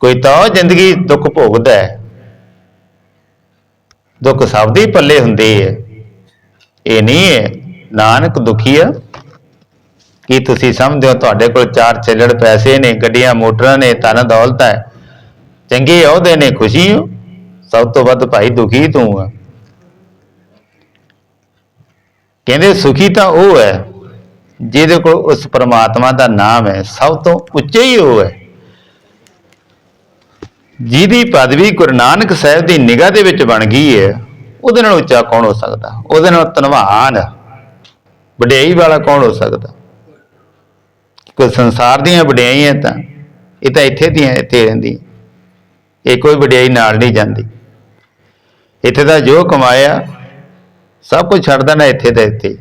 ਕੋਈ ਤਾਂ ਜ਼ਿੰਦਗੀ ਦੁੱਖ ਭੋਗਦਾ ਹੈ। ਦੁੱਖ ਸਭ ਦੇ ਪੱਲੇ ਹੁੰਦੇ ਹੈ। ਇਹ ਨਹੀਂ ਹੈ, ਨਾਨਕ ਦੁਖੀ ਆ। ਕੀ ਤੁਸੀਂ ਸਮਝਦੇ ਹੋ ਤੁਹਾਡੇ ਕੋਲ ਚਾਰ ਚੱਲੜ ਪੈਸੇ ਨੇ, ਗੱਡੀਆਂ, ਮੋਟਰਾਂ ਨੇ, ਧਨ ਦੌਲਤ ਹੈ। ਚੰਗੇ ਅਹੁਦੇ ਨੇ, ਖੁਸ਼ੀ ਹੋ। ਸਭ ਤੋਂ ਵੱਧ ਭਾਈ ਦੁਖੀ ਤੂੰ ਆ। ਕਹਿੰਦੇ ਸੁਖੀ ਤਾਂ ਉਹ ਹੈ, ਜਿਹਦੇ ਕੋਲ ਉਸ ਪ੍ਰਮਾਤਮਾ ਦਾ ਨਾਮ ਹੈ। ਸਭ ਤੋਂ ਉੱਚੇ ਹੀ ਉਹ ਹੈ। ਜਿਹਦੀ ਪਦਵੀ ਗੁਰੂ ਨਾਨਕ ਸਾਹਿਬ ਦੀ ਨਿਗਾਹ ਦੇ ਵਿੱਚ ਬਣ ਗਈ ਹੈ, ਉਹਦੇ ਨਾਲ ਉੱਚਾ ਕੌਣ ਹੋ ਸਕਦਾ? ਉਹਦੇ ਨਾਲ ਧਨਵਾਨ, ਵਡਿਆਈ ਵਾਲਾ ਕੌਣ ਹੋ ਸਕਦਾ? ਕੋਈ ਸੰਸਾਰ ਦੀਆਂ ਵਡਿਆਈਆਂ ਤਾਂ, ਇਹ ਤਾਂ ਇੱਥੇ ਦੀਆਂ ਇੱਥੇ ਰਹਿੰਦੀ। ਇਹ ਕੋਈ ਵਡਿਆਈ ਨਾਲ ਨਹੀਂ ਜਾਂਦੀ। ਇੱਥੇ ਦਾ ਜੋ ਕਮਾਇਆ, ਸਭ ਕੁਝ ਛੱਡ ਦੇਣਾ ਇੱਥੇ ਦਾ ਇੱਥੇ।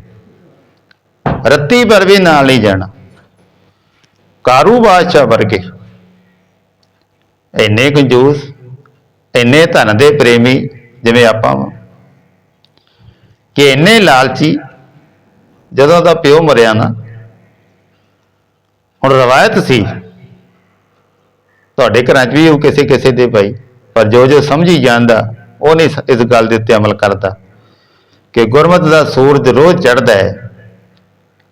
ਰੱਤੀ ਪਰ ਵੀ ਨਾਲ ਨਹੀਂ ਜਾਣਾ। ਕਾਰੂ ਬਾਦਸ਼ਾਹ ਵਰਗੇ। ਇੰਨੇ ਕੰਜੂਸ, ਇੰਨੇ ਧਨ ਦੇ ਪ੍ਰੇਮੀ ਜਿਵੇਂ ਆਪਾਂ ਵਾਂ। ਕਿ ਇੰਨੇ ਲਾਲਚੀ, ਜਦੋਂ ਦਾ ਪਿਓ ਮਰਿਆ ਨਾ, ਹੁਣ ਰਵਾਇਤ ਸੀ, ਤੁਹਾਡੇ ਘਰਾਂ 'ਚ ਵੀ ਉਹ ਕਿਸੇ ਕਿਸੇ ਦੇ ਭਾਈ, ਪਰ ਜੋ ਜੋ ਸਮਝੀ ਜਾਂਦਾ, ਉਹ ਨਹੀਂ ਇਸ ਗੱਲ ਦੇ ਉੱਤੇ ਅਮਲ ਕਰਦਾ। ਕਿ ਗੁਰਮਤ ਦਾ ਸੂਰਜ ਰੋਜ਼ ਚੜ੍ਹਦਾ ਹੈ,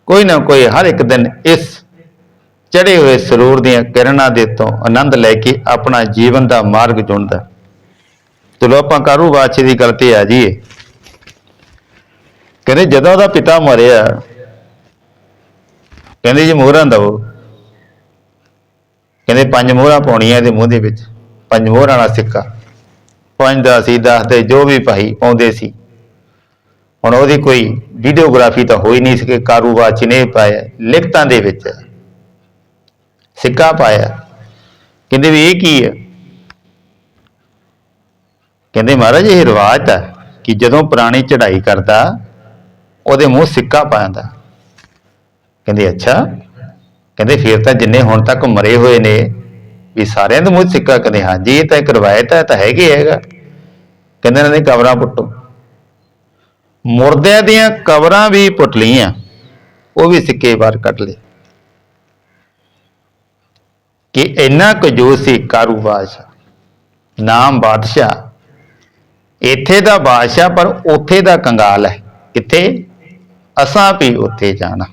ਕੋਈ ਨਾ ਕੋਈ ਹਰ ਇੱਕ ਦਿਨ ਇਸ ਚੜੇ ਹੋਏ ਸਰੂਰ ਦੀਆਂ ਕਿਰਨਾਂ ਦੇ ਤੋਂ ਆਨੰਦ ਲੈ ਕੇ ਆਪਣਾ ਜੀਵਨ ਦਾ ਮਾਰਗ ਚੁਣਦਾ ਚਲੋ ਆਪਾਂ ਕਾਰੂ ਬਾਦਸ਼ਾਹ ਦੀ ਗੱਲ ਤੇ ਆ ਜਾਈਏ। ਕਹਿੰਦੇ, ਜਦੋਂ ਉਹਦਾ ਪਿਤਾ ਮਰਿਆ, ਕਹਿੰਦੇ ਜੀ ਮੋਹਰਾਂ ਦਵੋ। ਕਹਿੰਦੇ, ਪੰਜ ਮੋਹਰਾਂ ਪਾਉਣੀਆਂ ਇਹਦੇ ਮੂੰਹ ਦੇ ਵਿੱਚ। ਪੰਜ ਮੋਹਰਾਂ ਵਾਲਾ ਸਿੱਕਾ। ਪੰਜ ਦਾ ਸੀ ਦਸ ਦੇ ਜੋ ਵੀ ਭਾਈ ਪਾਉਂਦੇ ਸੀ। ਹੁਣ ਉਹਦੀ ਕੋਈ ਵੀਡੀਓਗ੍ਰਾਫੀ ਤਾਂ ਹੋਈ ਨਹੀਂ ਸੀ ਕਿ ਕਾਰੋਬਾਰ ਨੇ ਪਾਇਆ। ਲਿਖਤਾਂ ਦੇ ਵਿੱਚ। ਸਿੱਕਾ ਪਾਇਆ। ਕਹਿੰਦੇ ਵੀ ਇਹ ਕੀ ਹੈ ਕਹਿੰਦੇ ਮਹਾਰਾਜ, ਇਹ ਰਿਵਾਜ ਹੈ ਕਿ ਜਦੋਂ ਪੁਰਾਣੀ ਚੜਾਈ ਕਰਦਾ, ਉਹਦੇ ਮੂੰਹ ਸਿੱਕਾ ਪਾਉਂਦਾ ਕਹਿੰਦੇ ਅੱਛਾ। ਕਹਿੰਦੇ ਫਿਰ ਤਾਂ ਜਿੰਨੇ ਹੁਣ ਤੱਕ ਮਰੇ ਹੋਏ ਨੇ, ਵੀ ਸਾਰਿਆਂ ਦੇ ਮੂੰਹ ਸਿੱਕਾ ਕਹਿੰਦੇ ਹਾਂ ਜੀ ਇਹ ਤਾਂ ਇੱਕ ਰਵਾਇਤ ਹੈ ਤਾਂ ਹੈਗੇ ਹੈਗਾ। ਕਹਿੰਦੇ ਇਹਨਾਂ ਦੀ ਕਬਰਾਂ ਪੁੱਟੋ। ਮੁਰਦਿਆਂ ਦੀਆਂ ਕਬਰਾਂ ਵੀ ਪੁੱਟ ਲਈਆਂ, ਉਹ ਵੀ ਸਿੱਕੇ ਬਾਹਰ ਕੱਢ ਲਏ। ਕਿ ਇੰਨਾ ਕਜੂਸ ਸੀ ਕਾਰੂ ਬਾਦਸ਼ਾਹ ਨਾਮ ਬਾਦਸ਼ਾਹ, ਇੱਥੇ ਦਾ ਬਾਦਸ਼ਾਹ ਪਰ ਉੱਥੇ ਦਾ ਕੰਗਾਲ ਹੈ। ਕਿੱਥੇ? ਅਸਾਂ ਵੀ ਉੱਥੇ ਜਾਣਾ।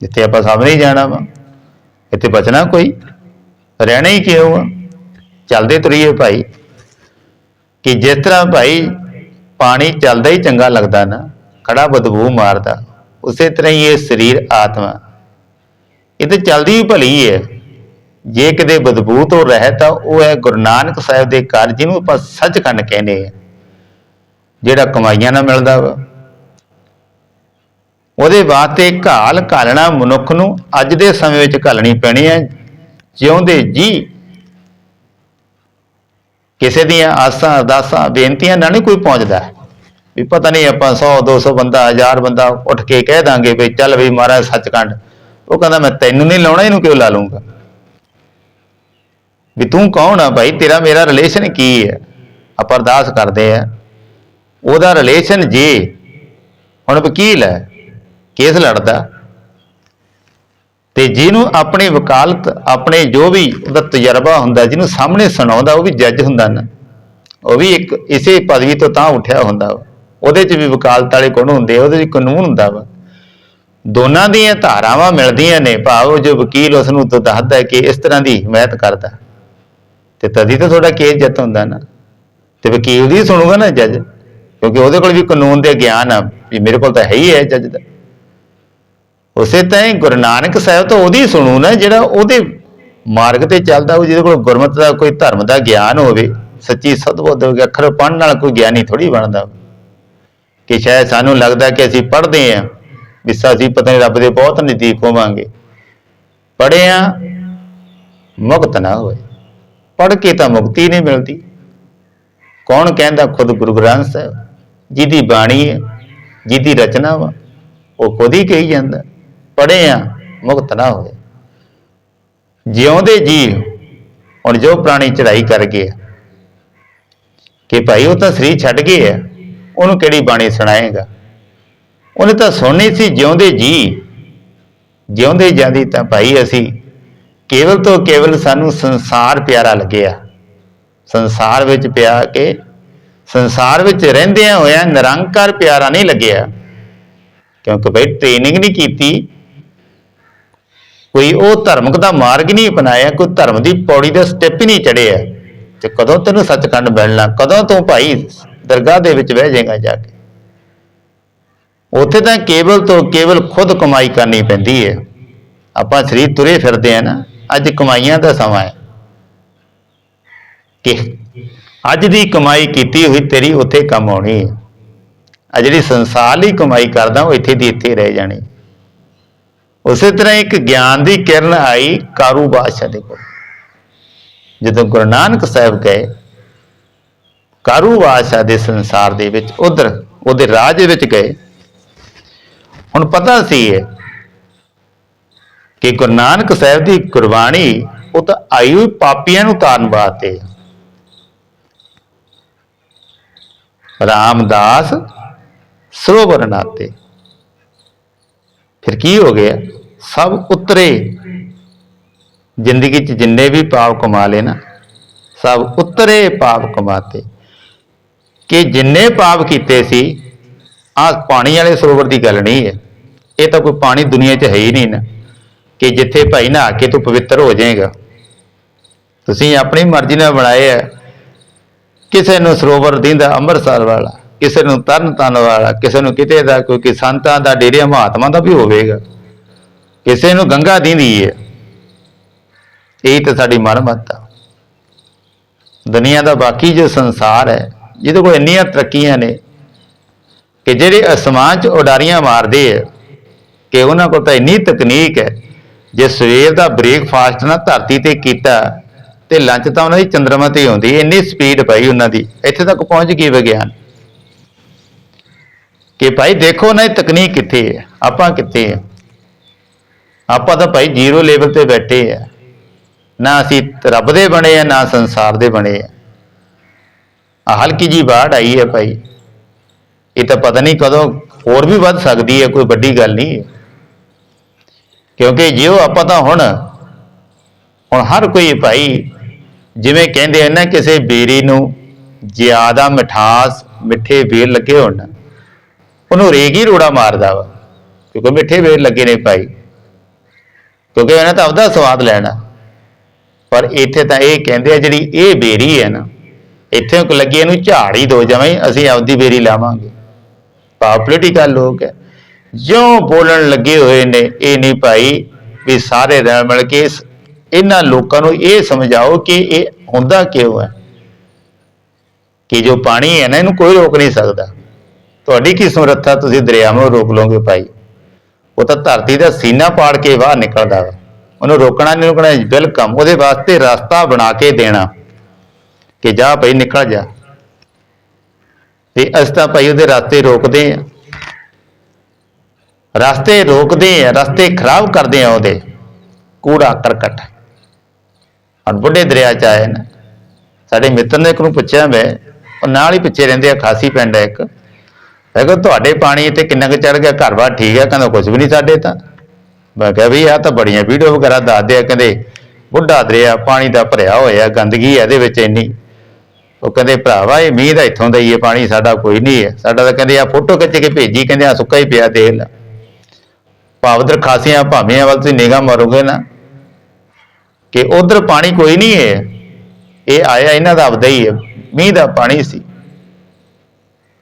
ਜਿੱਥੇ ਆਪਾਂ ਸਭ ਨਹੀਂ ਜਾਣਾ ਵਾ। ਇੱਥੇ ਬਚਣਾ ਕੋਈ? ਰਹਿਣਾ ਹੀ ਕਿਉਂ ਆ? ਚੱਲਦੇ ਤੁਰੀਏ ਭਾਈ। ਕਿ ਜਿਸ ਤਰ੍ਹਾਂ ਭਾਈ ਪਾਣੀ ਚੱਲਦਾ ਹੀ ਚੰਗਾ ਲੱਗਦਾ ਨਾ, ਖੜਾ ਬਦਬੂ ਮਾਰਦਾ, ਉਸੇ ਤਰ੍ਹਾਂ ਹੀ ਇਹ ਸਰੀਰ ਆਤਮਾ। ਇਹ ਤੇ ਚੱਲਦੀ ਹੀ ਭਲੀ ਹੈ। ਜੇ ਕਿਤੇ ਬਦਬੂ ਤੋਂ ਰਹਿਤ ਆ ਉਹ ਹੈ ਗੁਰੂ ਨਾਨਕ ਸਾਹਿਬ ਦੇ ਘਰ, ਜਿਹਨੂੰ ਆਪਾਂ ਸੱਚਖੰਡ ਕਹਿੰਦੇ ਆ ਜਿਹੜਾ ਕਮਾਈਆਂ ਨਾਲ ਮਿਲਦਾ ਵਾ। ਉਹਦੇ ਵਾਸਤੇ ਘਾਲ ਘਾਲਣਾ ਮਨੁੱਖ ਨੂੰ ਅੱਜ ਦੇ ਸਮੇਂ ਵਿੱਚ ਘਾਲਣੀ ਪੈਣੀ ਹੈ। ਜਿਉਂਦੇ ਜੀ ਕਿਸੇ ਦੀਆਂ ਆਸਾਂ, ਅਰਦਾਸਾਂ, ਬੇਨਤੀਆਂ ਨਾਲ ਨਹੀਂ ਕੋਈ ਪਹੁੰਚਦਾ। ਵੀ ਪਤਾ ਨਹੀਂ ਆਪਾਂ 100 200 ਬੰਦਾ 1000 ਬੰਦਾ ਉੱਠ ਕੇ ਕਹਿ ਦਾਂਗੇ ਵੀ ਚੱਲ ਵੀ ਮਹਾਰਾਜ ਸੱਚਖੰਡ। ਉਹ ਕਹਿੰਦਾ ਮੈਂ ਤੈਨੂੰ ਨਹੀਂ ਲਾਉਣਾ, ਇਹਨੂੰ ਕਿਉਂ ਲਾ ਲੂੰਗਾ ਵੀ ਤੂੰ ਕੌਣ ਆ ਭਾਈ? ਤੇਰਾ ਮੇਰਾ ਰਿਲੇਸ਼ਨ ਕੀ ਹੈ? ਆਪਾਂ ਅਰਦਾਸ ਕਰਦੇ ਆ। ਉਹਦਾ ਰਿਲੇਸ਼ਨ ਜੇ। ਹੁਣ ਵਕੀਲ ਹੈ। ਕੇਸ ਲੜਦਾ। ਤੇ ਜਿਹਨੂੰ ਆਪਣੀ ਵਕਾਲਤ, ਆਪਣੇ ਜੋ ਵੀ ਉਹਦਾ ਤਜਰਬਾ ਹੁੰਦਾ, ਜਿਹਨੂੰ ਸਾਹਮਣੇ ਸੁਣਾਉਂਦਾ, ਉਹ ਵੀ ਜੱਜ ਹੁੰਦਾ ਨਾ। ਉਹ ਵੀ ਇੱਕ ਇਸੇ ਪਦਵੀ ਤੋਂ ਤਾਂ ਉੱਠਿਆ ਹੁੰਦਾ ਵਾ। ਉਹਦੇ 'ਚ ਵੀ ਵਕਾਲਤ ਵਾਲੇ ਗੁਣ ਹੁੰਦੇ ਉਹਦੇ 'ਚ ਕਾਨੂੰਨ ਹੁੰਦਾ ਵਾ। ਦੋਨਾਂ ਦੀਆਂ ਧਾਰਾਵਾਂ ਮਿਲਦੀਆਂ ਨੇ। ਭਾਵ ਜੋ ਵਕੀਲ ਉਸ ਨੂੰ ਦੱਸਦਾ ਕਿ ਇਸ ਤਰ੍ਹਾਂ ਦੀ ਹਮਾਇਤ ਕਰਦਾ। ਤੇ ਤਦੀ ਤਾਂ ਤੁਹਾਡਾ ਕੇਸ ਜਿੱਤ ਹੁੰਦਾ ਨਾ। ਤੇ ਵਕੀਲ ਦੀ ਸੁਣੂਗਾ ਨਾ ਜੱਜ, ਕਿਉਂਕਿ ਉਹਦੇ ਕੋਲ ਵੀ ਕਾਨੂੰਨ ਦੇ ਗਿਆਨ ਆ, ਵੀ ਮੇਰੇ ਕੋਲ ਤਾਂ ਹੈ ਹੀ ਹੈ ਜੱਜ ਦਾ। ਉਸੇ ਤਰ੍ਹਾਂ ਹੀ ਗੁਰੂ ਨਾਨਕ ਸਾਹਿਬ ਤਾਂ ਉਹਦੀ ਸੁਣੂ ਨਾ, ਜਿਹੜਾ ਉਹਦੇ ਮਾਰਗ ਤੇ ਚੱਲਦਾ, ਉਹ ਜਿਹਦੇ ਕੋਲ ਗੁਰਮਤਿ ਦਾ ਕੋਈ ਧਰਮ ਦਾ ਗਿਆਨ ਹੋਵੇ, ਸੱਚੀ ਸਤਬੁੱਧ ਹੋ ਗਿਆ ਅੱਖਰ ਪੜ੍ਹਨ ਨਾਲ ਕੋਈ ਗਿਆਨੀ ਥੋੜੀ ਬਣਦਾ। ਕਿ ਸ਼ਾਇਦ ਸਾਨੂੰ ਲੱਗਦਾ ਕਿ ਅਸੀਂ ਪੜ੍ਹਦੇ ਆਂ ਵੀ ਅਸੀਂ ਪਤਾ ਨਹੀਂ ਰੱਬ ਦੇ ਬਹੁਤ ਨਜ਼ਦੀਕ ਹੋਵਾਂਗੇ। ਪੜ੍ਹੇ ਆਂ ਮੁਕਤ ਨਾ ਹੋਏ। ਪੜ੍ਹ ਕੇ ਤਾਂ ਮੁਕਤੀ ਨਹੀਂ ਮਿਲਦੀ। ਕੌਣ ਕਹਿੰਦਾ ਖੁਦ ਗੁਰੂ ਗ੍ਰੰਥ ਸਾਹਿਬ? ਜਿਹਦੀ ਬਾਣੀ ਹੈ, ਜਿਹਦੀ ਰਚਨਾ ਵਾ, ਉਹ ਖੁਦ ਹੀ ਕਹੀ ਜਾਂਦਾ। ਪੜ੍ਹੇ ਆ, ਮੁਕਤ ਨਾ ਹੋਏ ਜਿਉਂਦੇ ਜੀ ਹੁਣ ਜੋ ਪ੍ਰਾਣੀ ਚੜਾਈ ਕਰ ਗਏ ਕਿ ਭਾਈ ਉਹ ਤਾਂ ਸਰੀਰ ਛੱਡ ਗਏ ਆ, ਉਹਨੂੰ ਕਿਹੜੀ ਬਾਣੀ ਸੁਣਾਏਗਾ? ਉਹਨੇ ਤਾਂ ਸੁਣਨੀ ਸੀ ਜਿਉਂਦੇ ਜੀ ਜਿਉਂਦੇ ਜਾਂਦੀ ਤਾਂ ਭਾਈ ਅਸੀਂ ਕੇਵਲ ਤੋਂ ਕੇਵਲ ਸਾਨੂੰ ਸੰਸਾਰ ਪਿਆਰਾ ਲੱਗਿਆ। ਸੰਸਾਰ ਵਿੱਚ ਪਿਆ ਕੇ ਸੰਸਾਰ ਵਿੱਚ ਰਹਿੰਦਿਆਂ ਹੋਇਆਂ ਨਿਰੰਕਾਰ ਪਿਆਰਾ ਨਹੀਂ ਲੱਗਿਆ। ਕਿਉਂਕਿ ਬਈ ਟ੍ਰੇਨਿੰਗ ਨਹੀਂ ਕੀਤੀ। ਕੋਈ ਉਹ ਧਰਮਕ ਦਾ ਮਾਰਗ ਨਹੀਂ ਅਪਣਾਇਆ, ਕੋਈ ਧਰਮ ਦੀ ਪੌੜੀ ਦਾ ਸਟੈਪ ਹੀ ਨਹੀਂ ਚੜਿਆ ਤੇ ਕਦੋਂ ਤੈਨੂੰ ਸੱਚਖੰਡ ਮਿਲਣਾ, ਕਦੋਂ ਤੂੰ ਭਾਈ ਦਰਗਾਹ ਦੇ ਵਿੱਚ ਬਹਿ ਜਾਏਗਾ ਜਾ ਕੇ। ਉੱਥੇ ਤਾਂ ਕੇਵਲ ਤੋਂ ਕੇਵਲ ਖੁਦ ਕਮਾਈ ਕਰਨੀ ਪੈਂਦੀ ਹੈ। ਆਪਾਂ ਸਰੀਰ ਤੁਰੇ ਫਿਰਦੇ ਆ ਨਾ। ਅੱਜ ਕਮਾਈਆਂ ਦਾ ਸਮਾਂ ਹੈ। ਕਿ ਅੱਜ ਦੀ ਕਮਾਈ ਕੀਤੀ ਹੋਈ ਤੇਰੀ ਉੱਥੇ ਕੰਮ ਆਉਣੀ ਹੈ। ਆ ਜਿਹੜੀ ਸੰਸਾਰ ਲਈ ਕਮਾਈ ਕਰਦਾ, ਉਹ ਇੱਥੇ ਦੀ ਇੱਥੇ ਰਹਿ ਜਾਣੀ। ਉਸੇ ਤਰ੍ਹਾਂ ਇੱਕ ਗਿਆਨ ਦੀ ਕਿਰਨ ਆਈ ਕਾਰੂ ਬਾਦਸ਼ਾਹ ਦੇ ਕੋਲ। ਜਦੋਂ ਗੁਰੂ ਨਾਨਕ ਸਾਹਿਬ ਗਏ, ਕਾਰੂ ਬਾਦਸ਼ਾਹ ਦੇ ਸੰਸਾਰ ਦੇ ਵਿੱਚ, ਉਧਰ ਉਹਦੇ ਰਾਜ ਵਿੱਚ ਗਏ। ਹੁਣ ਪਤਾ ਸੀ ਇਹ ਕਿ ਗੁਰੂ ਨਾਨਕ ਸਾਹਿਬ ਦੀ ਕੁਰਬਾਨੀ ਉਹ ਤਾਂ ਆਈ ਹੋਈ ਪਾਪੀਆਂ ਨੂੰ ਤਾਰਨ ਵਾਸਤੇ ਰਾਮਦਾਸ ਸਰੋਵਰ ਨਾਤੇ। ਫਿਰ ਕੀ ਹੋ ਗਿਆ? ਸਭ ਉਤਰੇ। ਜ਼ਿੰਦਗੀ 'ਚ ਜਿੰਨੇ ਵੀ ਪਾਪ ਕਮਾ ਲਏ ਨਾ, ਸਭ ਉਤਰੇ ਪਾਪ ਕਮਾਤੇ। ਕਿ ਜਿੰਨੇ ਪਾਪ ਕੀਤੇ ਸੀ, ਆਹ ਪਾਣੀ ਵਾਲੇ ਸਰੋਵਰ ਦੀ ਗੱਲ ਨਹੀਂ ਹੈ। ਇਹ ਤਾਂ ਕੋਈ ਪਾਣੀ ਦੁਨੀਆ 'ਚ ਹੈ ਹੀ ਨਹੀਂ ਨਾ। ਕਿ ਜਿੱਥੇ ਭਾਈ ਨਹਾ ਕੇ ਤੂੰ ਪਵਿੱਤਰ ਹੋ ਜਾਏਗਾ। ਤੁਸੀਂ ਆਪਣੀ ਮਰਜ਼ੀ ਨਾਲ ਬਣਾਏ ਆ। ਕਿਸੇ ਨੂੰ ਸਰੋਵਰ ਦਿੰਦਾ ਅੰਮ੍ਰਿਤਸਰ ਵਾਲਾ, ਕਿਸੇ ਨੂੰ ਤਰਨ ਤਾਰਨ ਵਾਲਾ, ਕਿਸੇ ਨੂੰ ਕਿਤੇ ਦਾ ਕੋਈ ਸੰਤਾਂ ਦਾ, ਡੇਰੇ ਮਹਾਤਮਾ ਦਾ ਵੀ ਹੋਵੇਗਾ। ਕਿਸੇ ਨੂੰ ਗੰਗਾ ਦਿੰਦੀ ਹੈ ਇਹ ਤਾਂ ਸਾਡੀ ਮਨਮਤ ਆ। ਦੁਨੀਆ ਦਾ ਬਾਕੀ ਜੋ ਸੰਸਾਰ ਹੈ, ਜਿਹਦੇ ਕੋਲ ਇੰਨੀਆਂ ਤਰੱਕੀਆਂ ਨੇ ਕਿ ਜਿਹੜੇ ਅਸਮਾਨ 'ਚ ਉਡਾਰੀਆਂ ਮਾਰਦੇ ਆ, ਕਿ ਉਹਨਾਂ ਕੋਲ ਤਾਂ ਇੰਨੀ ਤਕਨੀਕ ਹੈ ਜੇ ਸਵੇਰ ਦਾ ਬ੍ਰੇਕਫਾਸਟ ਨਾ ਧਰਤੀ ਤੇ ਕੀਤਾ ਤੇ ਲੰਚ ਤਾਂ ਉਹਨਾਂ ਦੀ ਚੰਦਰਮਾ ਤੇ ਆਉਂਦੀ ਇੰਨੀ ਸਪੀਡ ਭਾਈ ਉਹਨਾਂ ਦੀ। ਇੱਥੇ ਤੱਕ ਪਹੁੰਚ ਗਈ ਵਿਗਿਆਨ। ਕਿ ਭਾਈ ਦੇਖੋ ਨਾ ਇਹ ਤਕਨੀਕ ਕਿੱਥੇ ਹੈ, ਆਪਾਂ ਕਿੱਥੇ ਆ ਆਪਾਂ ਤਾਂ ਭਾਈ ਜ਼ੀਰੋ ਲੈਵਲ ਤੇ ਬੈਠੇ ਆ ਨਾ ਅਸੀਂ ਰੱਬ ਦੇ ਬਣੇ ਆ ਨਾ ਸੰਸਾਰ ਦੇ ਬਣੇ ਆ ਆ ਹਲਕੀ ਜੀ ਬਾੜ ਆਈ ਹੈ ਭਾਈ। ਇਹ ਤਾਂ ਪਤਾ ਨਹੀਂ ਕਦੋਂ ਹੋਰ ਵੀ ਵੱਧ ਸਕਦੀ ਹੈ, ਕੋਈ ਵੱਡੀ ਗੱਲ ਨਹੀਂ ਹੈ। ਕਿਉਂਕਿ ਜਿਉ ਆਪਾਂ ਤਾਂ ਹੁਣ ਹੁਣ ਹਰ ਕੋਈ ਭਾਈ ਜਿਵੇਂ ਕਹਿੰਦੇ ਆ ਨਾ ਕਿਸੇ ਬੇਰੀ ਨੂੰ, ਜ਼ਿਆਦਾ ਮਿਠਾਸ, ਮਿੱਠੇ ਬੇਰ ਲੱਗੇ ਹੋਣ, ਉਹਨੂੰ ਰੇਗ ਹੀ ਰੋੜਾ ਮਾਰਦਾ ਵਾ, ਕਿਉਂਕਿ ਮਿੱਠੇ ਵੇਲ ਲੱਗੇ ਨੇ ਭਾਈ। ਕਿਉਂਕਿ ਇਹਨਾਂ ਤਾਂ ਆਪਦਾ ਸਵਾਦ ਲੈਣਾ। ਪਰ ਇੱਥੇ ਤਾਂ ਇਹ ਕਹਿੰਦੇ ਆ ਜਿਹੜੀ ਇਹ ਬੇਰੀ ਹੈ ਨਾ, ਇੱਥੇ ਕੋ ਲੱਗੀ ਇਹਨੂੰ ਝਾੜ ਹੀ ਦੋ ਜਵੇਂ ਅਸੀਂ ਆਪਦੀ ਬੇਰੀ ਲਾਵਾਂਗੇ। ਭਾਵ ਪੋਲੀਟੀਕਲ ਲੋਕ ਹੈ। ਜਿਉਂ ਬੋਲਣ ਲੱਗੇ ਹੋਏ ਨੇ, ਇਹ ਨਹੀਂ ਭਾਈ ਵੀ ਸਾਰੇ ਰਲ ਮਿਲ ਕੇ ਇਹਨਾਂ ਲੋਕਾਂ ਨੂੰ ਇਹ ਸਮਝਾਓ ਕਿ ਇਹ ਹੁੰਦਾ ਕਿਉਂ ਹੈ? ਕਿ ਜੋ ਪਾਣੀ ਹੈ ਨਾ, ਇਹਨੂੰ ਕੋਈ ਰੋਕ ਨਹੀਂ ਸਕਦਾ। ਤੁਹਾਡੀ ਕੀ ਸਮਰੱਥਾ? ਤੁਸੀਂ ਦਰਿਆ ਨੂੰ ਰੋਕ ਲਓਗੇ ਭਾਈ। ਉਹ ਤਾਂ ਧਰਤੀ ਦਾ ਸੀਨਾ ਪਾੜ ਕੇ ਬਾਹਰ ਨਿਕਲਦਾ ਵਾ। ਉਹਨੂੰ ਰੋਕਣਾ ਨਹੀਂ ਰੋਕਣਾ, ਬਿਲਕੁਲ। ਉਹਦੇ ਵਾਸਤੇ ਰਸਤਾ ਬਣਾ ਕੇ ਦੇਣਾ ਕਿ ਜਾ ਭਾਈ ਨਿਕਲ ਜਾ। ਤੇ ਅਸੀਂ ਤਾਂ ਭਾਈ ਉਹਦੇ ਰਸਤੇ ਰੋਕਦੇ ਆ ਰਸਤੇ ਰੋਕਦੇ ਆ, ਰਸਤੇ ਖਰਾਬ ਕਰਦੇ ਆ ਉਹਦੇ। ਕੂੜਾ ਕਰਕਟ। ਹੁਣ ਬੁੱਢੇ ਦਰਿਆ ਚ ਆਏ ਨੇ। ਸਾਡੇ ਮਿੱਤਰ ਨੇ ਇੱਕ ਨੂੰ ਪੁੱਛਿਆ, ਮੈਂ ਉਹ ਨਾਲ ਹੀ ਪਿੱਛੇ ਰਹਿੰਦੇ ਆ, ਖਾਸੀ ਪਿੰਡ ਹੈ ਇੱਕ। ਮੈਂ ਕਿਹਾ, ਤੁਹਾਡੇ ਪਾਣੀ ਤੇ ਕਿੰਨਾ ਕੁ ਚੜ ਗਿਆ? ਘਰ ਬਾਰ ਠੀਕ ਹੈ ਕਹਿੰਦਾ ਕੁਝ ਵੀ ਨਹੀਂ ਸਾਡੇ ਤਾਂ। ਮੈਂ ਕਿਹਾ, ਵੀ ਆ ਤਾਂ ਬੜੀਆਂ ਵੀਡੀਓ ਵਗੈਰਾ ਦੱਸਦੇ ਆ। ਕਹਿੰਦੇ, ਬੁੱਢਾ ਦਰਿਆ ਪਾਣੀ ਦਾ ਭਰਿਆ ਹੋਇਆ, ਗੰਦਗੀ ਹੈ ਇਹਦੇ ਵਿੱਚ ਇੰਨੀ। ਉਹ ਕਹਿੰਦੇ, ਭਰਾਵਾ, ਇਹ ਮੀਂਹ ਦਾ ਇੱਥੋਂ ਦਾ ਹੀ ਹੈ ਪਾਣੀ ਸਾਡਾ ਕੋਈ ਨਹੀਂ ਹੈ ਸਾਡਾ ਤਾਂ ਕਹਿੰਦੇ, ਆ ਫੋਟੋ ਖਿੱਚ ਕੇ ਭੇਜੀ। ਕਹਿੰਦੇ, ਆ ਸੁੱਕਾ ਹੀ ਪਿਆ, ਦੇਖ ਲੈ। ਭਾਵਦਰ ਖਾਸੀਆਂ ਭਾਵੇਂ ਵੱਲ ਤੁਸੀਂ ਨਿਗਾਹ ਮਾਰੋਗੇ ਨਾ, ਕਿ ਉਧਰ ਪਾਣੀ ਕੋਈ ਨਹੀਂ ਹੈ, ਇਹ ਆਇਆ ਇਹਨਾਂ ਦਾ ਆਪਦਾ ਹੀ ਹੈ, ਮੀਂਹ ਦਾ ਪਾਣੀ ਸੀ।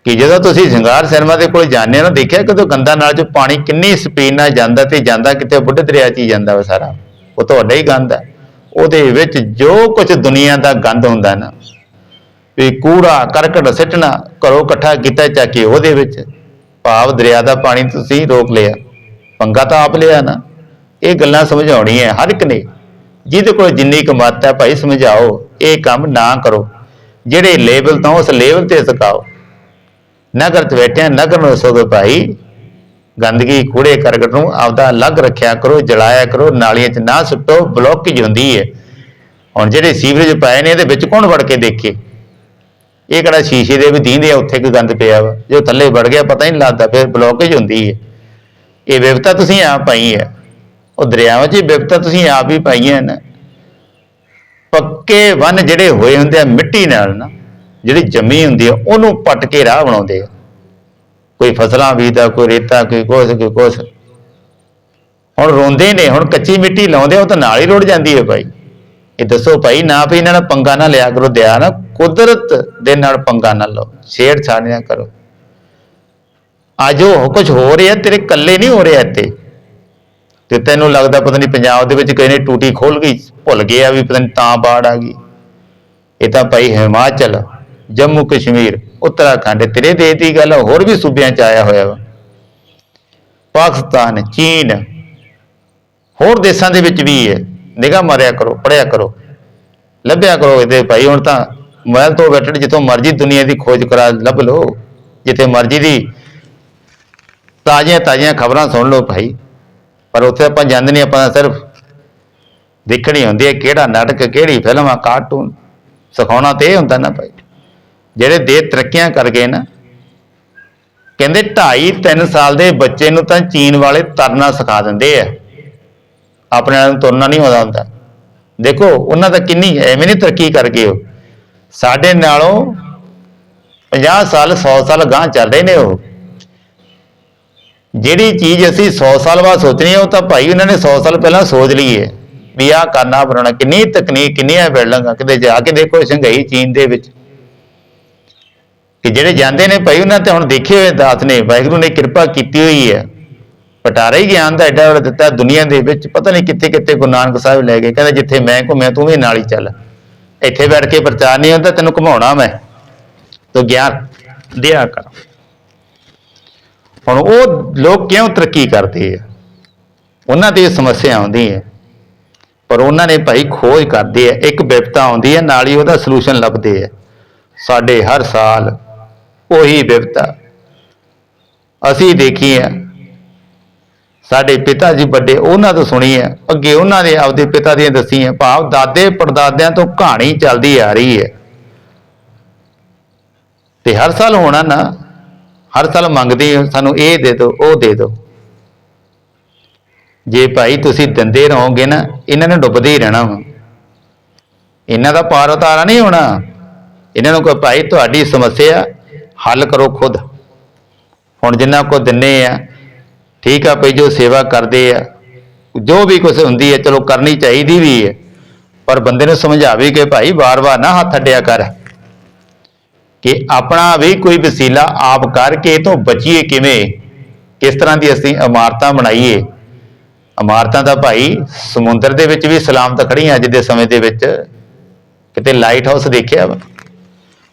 ਕਿ ਜਦੋਂ ਤੁਸੀਂ ਸ਼ਿੰਗਾਰ ਸਿਨੇਮਾ ਦੇ ਕੋਲ ਜਾਂਦੇ ਹੋ ਨਾ, ਦੇਖਿਆ ਕਦੋਂ ਗੰਦਾ ਨਾਲ ਚ ਪਾਣੀ ਕਿੰਨੀ ਸਪੀਡ ਨਾਲ ਜਾਂਦਾ ਤੇ ਜਾਂਦਾ ਕਿਤੇ ਬੁੱਢੇ ਦਰਿਆ 'ਚ ਹੀ ਜਾਂਦਾ ਵਾ ਸਾਰਾ। ਉਹ ਤੁਹਾਡਾ ਹੀ ਗੰਦ ਹੈ ਉਹਦੇ ਵਿੱਚ ਜੋ ਕੁਝ ਦੁਨੀਆ ਦਾ ਗੰਦ ਹੁੰਦਾ ਨਾ, ਵੀ ਕੂੜਾ, ਕਰਕਟ ਸਿੱਟਣਾ, ਘਰੋਂ ਇਕੱਠਾ ਕੀਤਾ ਚੱਕ ਕੇ ਉਹਦੇ ਵਿੱਚ, ਭਾਵ ਦਰਿਆ ਦਾ ਪਾਣੀ ਤੁਸੀਂ ਰੋਕ ਲਿਆ। ਪੰਗਾ ਤਾਂ ਆਪ ਲਿਆ ਨਾ। ਇਹ ਗੱਲਾਂ ਸਮਝਾਉਣੀਆਂ ਹਰ ਇੱਕ ਨੇ। ਜਿਹਦੇ ਕੋਲ ਜਿੰਨੀ ਕਮਾਤ ਹੈ ਭਾਈ ਸਮਝਾਓ, ਇਹ ਕੰਮ ਨਾ ਕਰੋ। ਜਿਹੜੇ ਲੈਵਲ ਤੋਂ ਉਸ ਲੈਵਲ ਤੇ ਸਿਖਾਓ ਨਗਰ ਚ ਬੈਠਿਆ ਨਗਰ ਨੂੰ ਸੋਗੇ ਭਾਈ। ਗੰਦਗੀ ਕੂੜੇ ਕਰਕਟ ਨੂੰ ਆਪਦਾ ਅਲੱਗ ਰੱਖਿਆ ਕਰੋ, ਜਲਾਇਆ ਕਰੋ, ਨਾਲੀਆਂ 'ਚ ਨਾ ਸੁੱਟੋ ਬਲੌਕੇਜ ਹੁੰਦੀ ਹੈ ਹੁਣ ਜਿਹੜੇ ਸੀਵਰੇਜ ਪਾਏ ਨੇ, ਇਹਦੇ ਵਿੱਚ ਕੌਣ ਵੜ ਕੇ ਦੇਖੇ? ਇਹ ਕਿਹੜਾ ਸ਼ੀਸ਼ੇ ਦੇ ਵੀ ਦੀਂਦੇ ਆ, ਉੱਥੇ ਕੋਈ ਗੰਦ ਪਿਆ ਵਾ। ਜੋ ਥੱਲੇ ਵੜ ਗਿਆ, ਪਤਾ ਹੀ ਨਹੀਂ ਲੱਗਦਾ, ਫਿਰ ਬਲੌਕੇਜ ਹੁੰਦੀ ਹੈ ਇਹ ਵਿਵਤਾ ਤੁਸੀਂ ਆਪ ਪਾਈ ਹੈ। ਉਹ ਦਰਿਆਵਾਂ 'ਚ ਵਿਵਤਾ ਤੁਸੀਂ ਆਪ ਹੀ ਪਾਈਆਂ ਨੇ ਪੱਕੇ ਵਨ ਜਿਹੜੇ ਹੋਏ ਹੁੰਦੇ ਆ ਮਿੱਟੀ ਨਾਲ ਨਾ ਜਿਹੜੀ ਜੰਮੀ ਹੁੰਦੀ ਆ ਉਹਨੂੰ ਪੱਟ ਕੇ ਰਾਹ ਬਣਾਉਂਦੇ ਆ। ਕੋਈ ਫਸਲਾਂ ਬੀਜਦਾ ਕੋਈ ਰੇਤਾ ਕੋਈ ਕੁਛ ਕੋਈ ਕੁਛ। ਹੁਣ ਰੋਂਦੇ ਨੇ ਹੁਣ ਕੱਚੀ ਮਿੱਟੀ ਲਾਉਂਦੇ ਆ, ਉਹ ਤਾਂ ਨਾਲ ਹੀ ਰੁੜ ਜਾਂਦੀ ਹੈ ਭਾਈ। ਇਹ ਦੱਸੋ ਭਾਈ ਨਾ ਵੀ ਇਹਨਾਂ ਨਾਲ ਪੰਗਾ ਨਾ ਲਿਆ ਕਰੋ ਦਿਆ ਨਾ ਕੁਦਰਤ ਦੇ ਨਾਲ ਪੰਗਾ ਨਾ ਲਓ। ਛੇੜਛਾੜ ਨਾ ਕਰੋ। ਅੱਜ ਉਹ ਕੁਝ ਹੋ ਰਿਹਾ, ਤੇਰੇ ਇਕੱਲੇ ਨਹੀਂ ਹੋ ਰਿਹਾ ਇੱਥੇ। ਤੇ ਤੈਨੂੰ ਲੱਗਦਾ ਪਤਾ ਨਹੀਂ ਪੰਜਾਬ ਦੇ ਵਿੱਚ ਕਿਸੇ ਨੇ ਟੂਟੀ ਖੋਲ ਗਈ, ਭੁੱਲ ਗਿਆ ਵੀ ਪਤਾ ਨਹੀਂ ਤਾਂ ਬਾੜ ਆ ਗਈ। ਇਹ ਤਾਂ ਭਾਈ ਹਿਮਾਚਲ, ਜੰਮੂ ਕਸ਼ਮੀਰ, ਉੱਤਰਾਖੰਡ, ਤੇਰੇ ਦੇਸ਼ ਦੀ ਗੱਲ ਹੋਰ ਵੀ ਸੂਬਿਆਂ ਚ ਆਇਆ ਹੋਇਆ ਵਾ। ਪਾਕਿਸਤਾਨ, ਚੀਨ, ਹੋਰ ਦੇਸ਼ਾਂ ਦੇ ਵਿੱਚ ਵੀ ਹੈ। ਨਿਗਾਹ ਮਾਰਿਆ ਕਰੋ ਪੜਿਆ ਕਰੋ। ਲੱਭਿਆ ਕਰੋ ਇਹਦੇ ਭਾਈ, ਹੁਣ ਤਾਂ ਮੋਬਾਈਲ ਤੋਂ ਬੈਠੇ ਜਿੱਥੋਂ ਮਰਜ਼ੀ ਦੁਨੀਆ ਦੀ ਖੋਜ ਕਰਾ, ਲੱਭ ਲੋ ਜਿੱਥੇ ਮਰਜ਼ੀ ਦੀ ਤਾਜ਼ੀਆਂ ਤਾਜ਼ੀਆਂ ਖਬਰਾਂ ਸੁਣ ਲਓ ਭਾਈ। ਪਰ ਉੱਥੇ ਆਪਾਂ ਜਾਂਦੇ ਨਹੀਂ, ਆਪਾਂ ਸਿਰਫ ਦੇਖਣੀ ਹੁੰਦੀ ਹੈ ਕਿਹੜਾ ਨਾਟਕ, ਕਿਹੜੀ ਫਿਲਮ ਆ ਕਾਰਟੂਨ ਸਿਖਾਉਣਾ ਤੇ ਇਹ ਹੁੰਦਾ ਨਾ ਭਾਈ। ਜਿਹੜੇ ਦੇ ਤਰੱਕੀਆਂ ਕਰ ਗਏ ਨਾ, ਕਹਿੰਦੇ 2.5 3 ਸਾਲ ਦੇ ਬੱਚੇ ਨੂੰ ਤਾਂ ਚੀਨ ਵਾਲੇ ਤਰਨਾ ਸਿਖਾ ਦਿੰਦੇ ਆ। ਆਪਣੇ ਨਾਲ ਤੁਰਨਾ ਨਹੀਂ ਆਉਂਦਾ ਹੁੰਦਾ। ਦੇਖੋ, ਉਹਨਾਂ ਦਾ ਕਿੰਨੀ ਐਵੇਂ ਨਹੀਂ ਤਰੱਕੀ ਕਰ ਗਏ ਉਹ। ਸਾਡੇ ਨਾਲੋਂ 50 ਸਾਲ 100 ਸਾਲ ਗਾਂਹ ਚੱਲ ਰਹੇ ਨੇ ਉਹ। ਜਿਹੜੀ ਚੀਜ਼ ਅਸੀਂ 100 ਸਾਲ ਬਾਅਦ ਸੋਚਣੀ ਹੈ ਉਹ ਤਾਂ ਭਾਈ ਉਹਨਾਂ ਨੇ 100 ਸਾਲ ਪਹਿਲਾਂ ਸੋਚ ਲਈ ਹੈ ਵੀ ਆਹ ਕਰਨਾ ਬਣਾਉਣਾ, ਕਿੰਨੀ ਤਕਨੀਕ, ਕਿੰਨੀਆਂ ਬਿਲਡਿੰਗਾਂ ਕਿਤੇ ਜਾ ਕੇ ਦੇਖੋ ਸ਼ੰਘਾਈ ਚੀਨ ਦੇ ਵਿੱਚ। ਕਿ ਜਿਹੜੇ ਜਾਂਦੇ ਨੇ ਭਾਈ, ਉਹਨਾਂ ਤੇ ਹੁਣ ਦੇਖੇ ਹੋਏ ਦਾਤ ਨੇ, ਵਾਹਿਗੁਰੂ ਨੇ ਕਿਰਪਾ ਕੀਤੀ ਹੋਈ ਹੈ ਪਟਾਰਾ ਹੀ ਗਿਆਨ ਦਾ ਐਡਾ ਵੱਡਾ ਦਿੱਤਾ ਦੁਨੀਆ ਦੇ ਵਿੱਚ, ਪਤਾ ਨਹੀਂ ਕਿੱਥੇ ਕਿੱਥੇ ਗੁਰੂ ਨਾਨਕ ਸਾਹਿਬ ਲੈ ਗਏ, ਕਹਿੰਦਾ ਜਿੱਥੇ ਮੈਂ ਘੁੰਮਿਆ, ਤੂੰ ਵੀ ਨਾਲ ਹੀ ਚੱਲ। ਇੱਥੇ ਬੈਠ ਕੇ ਪ੍ਰਚਾਰ ਨਹੀਂ ਹੁੰਦਾ, ਤੈਨੂੰ ਘੁਮਾਉਣਾ ਮੈਂ। ਤੋ ਗਿਆਨ, ਦਿਆ ਕਰ। ਹੁਣ ਉਹ ਲੋਕ ਕਿਉਂ ਤਰੱਕੀ ਕਰਦੇ ਆ? ਉਹਨਾਂ ਦੀ ਸਮੱਸਿਆ ਆਉਂਦੀ ਹੈ। ਪਰ ਉਹਨਾਂ ਨੇ ਭਾਈ ਖੋਜ ਕਰਦੇ ਆ, ਇੱਕ ਵਿਪਤਾ ਆਉਂਦੀ ਹੈ, ਨਾਲ ਹੀ ਉਹਦਾ ਸੋਲੂਸ਼ਨ ਲੱਭਦੇ ਆ। ਸਾਡੇ ਹਰ ਸਾਲ ਉਹੀ ਵਿਪਤਾ। ਅਸੀਂ ਦੇਖੀ ਆ ਸਾਡੇ ਪਿਤਾ ਜੀ ਵੱਡੇ ਉਹਨਾਂ ਤੋਂ ਸੁਣੀ ਹੈ ਅੱਗੇ ਉਹਨਾਂ ਦੇ ਆਪਦੇ ਪਿਤਾ ਦੀਆਂ ਦੱਸੀਆਂ, ਭਾਵ ਦਾਦੇ ਪੜਦਾਦਿਆਂ ਤੋਂ ਕਹਾਣੀ ਚੱਲਦੀ ਆ ਰਹੀ ਹੈ। ਤੇ ਹਰ ਸਾਲ ਹੋਣਾ ਨਾ ਹਰ ਸਾਲ ਮੰਗਦੇ ਹੋ, ਸਾਨੂੰ ਇਹ ਦੇ ਦਿਓ ਉਹ ਦੇ ਦਿਓ। ਜੇ ਭਾਈ ਤੁਸੀਂ ਦਿੰਦੇ ਰਹੋਗੇ ਨਾ ਇਹਨਾਂ ਨੇ ਡੁੱਬਦੇ ਹੀ ਰਹਿਣਾ ਵਾ। ਇਹਨਾਂ ਦਾ ਪਾਰ ਉਤਾਰਾ ਨਹੀਂ ਹੋਣਾ। ਇਹਨਾਂ ਨੂੰ ਕੋਈ ਭਾਈ ਤੁਹਾਡੀ ਸਮੱਸਿਆ ਹੱਲ ਕਰੋ ਖੁਦ। ਹੁਣ ਜਿੰਨਾ ਕੋ ਦਿੰਨੇ ਆ ਠੀਕ ਆ ਭਈ ਜੋ ਸੇਵਾ ਕਰਦੇ ਆ ਜੋ ਵੀ ਕੁਝ ਹੁੰਦੀ ਹੈ ਚਲੋ ਕਰਨੀ ਚਾਹੀਦੀ ਵੀ ਹੈ ਪਰ ਬੰਦੇ ਨੂੰ ਸਮਝਾਵੇ ਕਿ ਭਾਈ ਵਾਰ-ਵਾਰ ਨਾ ਹੱਥ ਅੱਡਿਆ ਕਰ। ਕਿ ਆਪਣਾ ਵੀ ਕੋਈ ਵਸੀਲਾ ਆਪ ਕਰਕੇ ਇਹ ਤੋਂ ਬਚੀਏ ਕਿਵੇਂ? ਕਿਸ ਤਰ੍ਹਾਂ ਦੀ ਅਸੀਂ ਇਮਾਰਤਾਂ ਬਣਾਈਏ? ਇਮਾਰਤਾਂ ਦਾ ਭਾਈ ਸਮੁੰਦਰ ਦੇ ਵਿੱਚ ਵੀ ਸਲਾਮਤ ਖੜੀਆਂ ਅੱਜ ਦੇ ਸਮੇਂ ਦੇ ਵਿੱਚ। ਕਿਤੇ ਲਾਈਟ ਹਾਊਸ ਦੇਖਿਆ ਵਾ?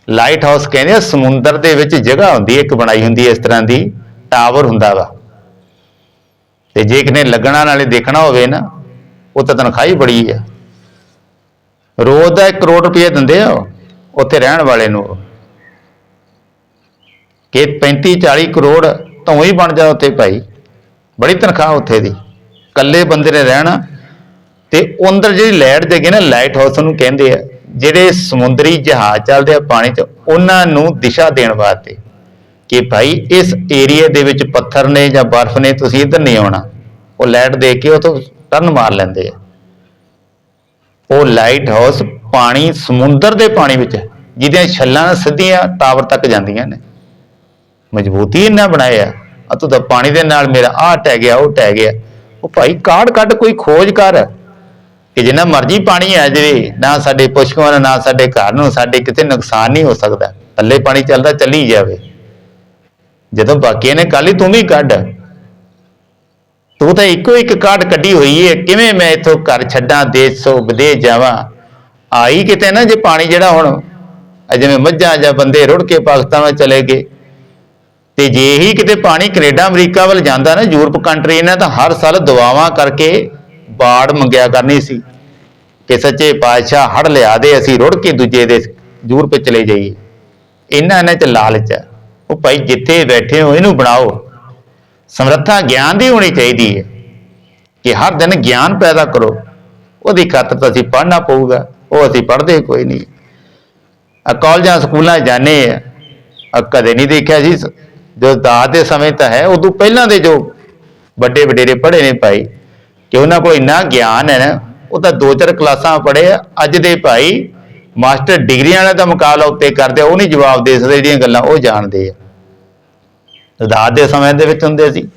ਲਾਈਟ ਹਾਊਸ ਕਹਿੰਦੇ ਆ, ਸਮੁੰਦਰ ਦੇ ਵਿੱਚ ਜਗ੍ਹਾ ਹੁੰਦੀ, ਇੱਕ ਬਣਾਈ ਹੁੰਦੀ ਇਸ ਤਰ੍ਹਾਂ ਦੀ ਟਾਵਰ ਹੁੰਦਾ ਵਾ। ਤੇ ਜੇ ਕਿਨੇ ਲੱਗਣਾ ਨਾਲੇ ਦੇਖਣਾ ਹੋਵੇ ਨਾ, ਉਹ ਤਾਂ ਤਨਖਾਹ ਹੀ ਬੜੀ ਆ। ਰੋਜ਼ ਦਾ 1 ਕਰੋੜ ਰੁਪਏ ਦਿੰਦੇ ਆ ਉੱਥੇ ਰਹਿਣ ਵਾਲੇ ਨੂੰ ਕਿ 35 40 ਕਰੋੜ ਤਾਂ ਹੀ ਬਣ ਜਾ ਉੱਥੇ ਭਾਈ। ਬੜੀ ਤਨਖਾਹ ਉੱਥੇ ਦੀ। ਇਕੱਲੇ ਬੰਦੇ ਨੇ ਰਹਿਣਾ। ਤੇ ਅੰਦਰ ਜਿਹੜੀ ਲਾਈਟ ਜਗੇ ਨਾ ਲਾਈਟ ਹਾਊਸ ਨੂੰ ਕਹਿੰਦੇ ਆ, ਜਿਹੜੇ ਸਮੁੰਦਰੀ ਜਹਾਜ਼ ਚੱਲਦੇ ਆ ਪਾਣੀ 'ਚ, ਉਹਨਾਂ ਨੂੰ ਦਿਸ਼ਾ ਦੇਣ ਵਾਸਤੇ ਕਿ ਭਾਈ ਇਸ ਏਰੀਆ ਦੇ ਵਿੱਚ ਪੱਥਰ ਨੇ ਜਾਂ ਬਰਫ਼ ਨੇ, ਤੁਸੀਂ ਇੱਧਰ ਨਹੀਂ ਆਉਣਾ। ਉਹ ਲਾਈਟ ਦੇ ਕੇ ਉਹ ਤੋਂ ਟਰਨ ਮਾਰ ਲੈਂਦੇ ਆ। ਉਹ ਲਾਈਟ ਹਾਊਸ ਪਾਣੀ ਸਮੁੰਦਰ ਦੇ ਪਾਣੀ ਵਿੱਚ, ਜਿਹਦੀਆਂ ਛੱਲਾਂ ਸਿੱਧੀਆਂ ਟਾਵਰ ਤੱਕ ਜਾਂਦੀਆਂ ਨੇ। ਮਜ਼ਬੂਤੀ ਇਹਨਾਂ ਬਣਾਇਆ ਆ। ਤੂੰ ਤਾਂ ਪਾਣੀ ਦੇ ਨਾਲ ਮੇਰਾ ਆਹ ਟਹਿ ਗਿਆ, ਉਹ ਟਹਿ ਗਿਆ। ਉਹ ਭਾਈ ਕਾਢ ਕੱਢ ਕੋਈ ਖੋਜ ਕਰ। ਕਿ ਜਿੰਨਾ ਮਰਜ਼ੀ ਪਾਣੀ ਆ ਜਾਵੇ, ਨਾ ਸਾਡੇ ਪਸ਼ੂਆਂ ਨੂੰ, ਨਾ ਸਾਡੇ ਘਰ ਨੂੰ, ਸਾਡੇ ਕਿਤੇ ਨੁਕਸਾਨ ਨਹੀਂ ਹੋ ਸਕਦਾ। ਥੱਲੇ ਪਾਣੀ ਚੱਲਦਾ, ਚੱਲੀ ਜਾਵੇ। ਜਦੋਂ ਬਾਕੀਆਂ ਨੇ ਕੱਲ ਹੀ ਤੂੰ ਵੀ ਕੱਢ। ਤੂੰ ਤਾਂ ਇੱਕੋ ਇੱਕ ਕਾਢ ਕੱਢੀ ਹੋਈ ਹੈ ਕਿਵੇਂ ਮੈਂ ਇੱਥੋਂ ਘਰ ਛੱਡਾਂ, ਦੇਸ਼ ਤੋਂ ਵਿਦੇਸ਼ ਜਾਵਾਂ? ਆਈ ਕਿਤੇ ਨਾ ਜੇ ਪਾਣੀ ਜਿਹੜਾ ਹੁਣ ਜਿਵੇਂ ਮੱਝਾਂ ਜਾਂ ਬੰਦੇ ਰੁੜ ਕੇ ਪਾਕਿਸਤਾਨ ਵੱਲ ਚਲੇ ਗਏ। ਤੇ ਜੇ ਹੀ ਕਿਤੇ ਪਾਣੀ ਕੈਨੇਡਾ, ਅਮਰੀਕਾ ਵੱਲ ਜਾਂਦਾ ਨਾ, ਯੂਰਪ ਕੰਟਰੀ ਨੇ ਤਾਂ ਹਰ ਸਾਲ ਦੁਆਵਾਂ ਕਰਕੇ ਬਾੜ ਮੰਗਿਆ ਕਰਨੀ ਸੀ ਕਿ ਸੱਚੇ ਪਾਤਸ਼ਾਹ ਹੜ ਲਿਆ ਦੇ, ਅਸੀਂ ਰੁੜ ਕੇ ਦੂਜੇ ਦੇ ਯੂਰਪ ਚਲੇ ਜਾਈਏ। ਇਹਨਾਂ ਇਹਨਾਂ ਚ ਲਾਲਚ ਹੈ। ਉਹ ਭਾਈ ਜਿੱਥੇ ਬੈਠੇ ਹੋ, ਇਹਨੂੰ ਬਣਾਓ। ਸਮਰੱਥਾ ਗਿਆਨ ਦੀ ਹੋਣੀ ਚਾਹੀਦੀ ਹੈ ਕਿ ਹਰ ਦਿਨ ਗਿਆਨ ਪੈਦਾ ਕਰੋ। ਉਹਦੀ ਖਾਤਰ ਤਾਂ ਅਸੀਂ ਪੜ੍ਹਨਾ ਪਊਗਾ, ਉਹ ਅਸੀਂ ਪੜ੍ਹਦੇ ਕੋਈ ਨਹੀਂ। ਆ ਕਾਲਜਾਂ, ਸਕੂਲਾਂ 'ਚ ਜਾਂਦੇ ਆ। ਆ ਕਦੇ ਨਹੀਂ ਦੇਖਿਆ ਸੀ ਜੋ ਦਾਦ ਦੇ ਸਮੇਂ ਤਾਂ ਹੈ, ਉਦੋਂ ਪਹਿਲਾਂ ਦੇ ਜੋ ਵੱਡੇ ਵਡੇਰੇ ਪੜ੍ਹੇ ਨੇ ਭਾਈ, ਕਿ ਉਹਨਾਂ ਕੋਲ ਇੰਨਾ ਗਿਆਨ ਹੈ ਨਾ, ਉਹ ਤਾਂ ਦੋ ਚਾਰ ਕਲਾਸਾਂ ਪੜ੍ਹੇ ਅੱਜ ਦੇ ਭਾਈ ਮਾਸਟਰ ਡਿਗਰੀਆਂ ਵਾਲਾ ਦਾ ਮੁਕਾਬਲਾ ਉੱਤੇ ਕਰਦੇ ਉਹ ਨਹੀਂ ਜਵਾਬ ਦੇ ਸਕਦੇ ਜਿਹੜੀਆਂ ਗੱਲਾਂ ਉਹ ਜਾਣਦੇ ਆ। ਦਾਦ ਦੇ ਸਮੇਂ ਦੇ ਵਿੱਚ ਹੁੰਦੇ ਸੀ,